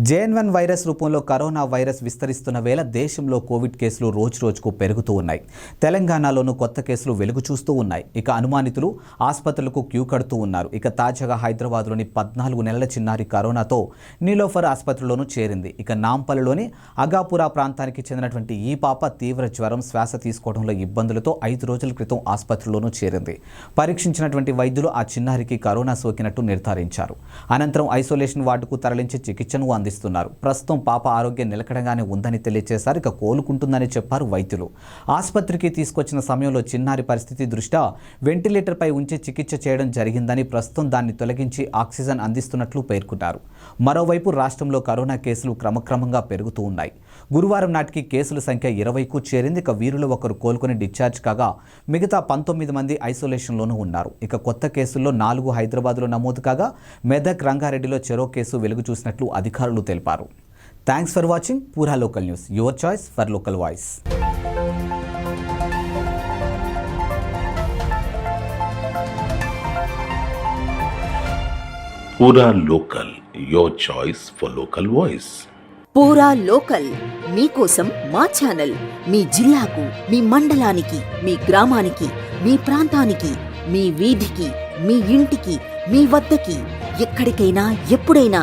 J N one virus రూపంలో corona virus విస్తరిస్తున్న వేళ దేశంలో కోవిడ్ కేసులు రోజు రోజుకు పెరుగుతూ ఉన్నాయి. తెలంగాణలోనూ కొత్త కేసులు వెలుగు చూస్తూ ఉన్నాయి. ఇక అనుమానితులు ఆసుపత్రులకు క్యూ కడుతూ ఉన్నారు. ఇక తాజాగా హైదరాబాద్లోని పద్నాలుగు నెలల చిన్నారి కరోనాతో నీలోఫర్ ఆసుపత్రిలోనూ చేరింది. ఇక నాంపల్లిలోని అగాపురా ప్రాంతానికి చెందినటువంటి ఈ పాప తీవ్ర జ్వరం శ్వాస తీసుకోవడంలో ఇబ్బందులతో ఐదు రోజుల క్రితం ఆసుపత్రిలోనూ చేరింది. పరీక్షించినటువంటి వైద్యులు ఆ చిన్నారికి కరోనా సోకినట్టు నిర్ధారించారు. అనంతరం ఐసోలేషన్ వార్డుకు తరలించి చికిత్సను అంది అందిస్తున్నారు ప్రస్తుతం పాప ఆరోగ్యం నిలకడగానే ఉందని తెలియజేశారు ఇక కోలుకుంటుందని చెప్పారు వైద్యులు. ఆసుపత్రికి తీసుకొచ్చిన సమయంలో చిన్నారి పరిస్థితి దృష్ట్యా వెంటిలేటర్పై ఉంచి చికిత్స చేయడం జరిగిందని ప్రస్తుతం దాన్ని తొలగించి ఆక్సిజన్ అందిస్తున్నట్లు పేర్కొన్నారు. మరోవైపు రాష్ట్రంలో కరోనా కేసులు క్రమక్రమంగా పెరుగుతూ ఉన్నాయి. గురువారం నాటికి కేసుల సంఖ్య ఇరవైకు చేరింది. ఇక వీరిలో ఒకరు కోలుకొని డిశ్చార్జ్ కాగా మిగతా పంతొమ్మిది మంది ఐసోలేషన్లోనూ ఉన్నారు. ఇక కొత్త కేసుల్లో నాలుగు హైదరాబాద్లో నమోదు కాగా మెదక్ రంగారెడ్డిలో చెరో కేసు వెలుగు చూసినట్లు అధికారులు తెలిపారు thanks for watching Pura local news your choice for local voice Local, your choice for local voice. Pura local మీకోసం మా ఛానల్ మీ జిల్లాకు మీ మండలానికి మీ గ్రామానికి మీ ప్రాంతానికి మీ వీధికి మీ ఇంటికి మీ వద్దకి ఎక్కడికైనా ఎప్పుడైనా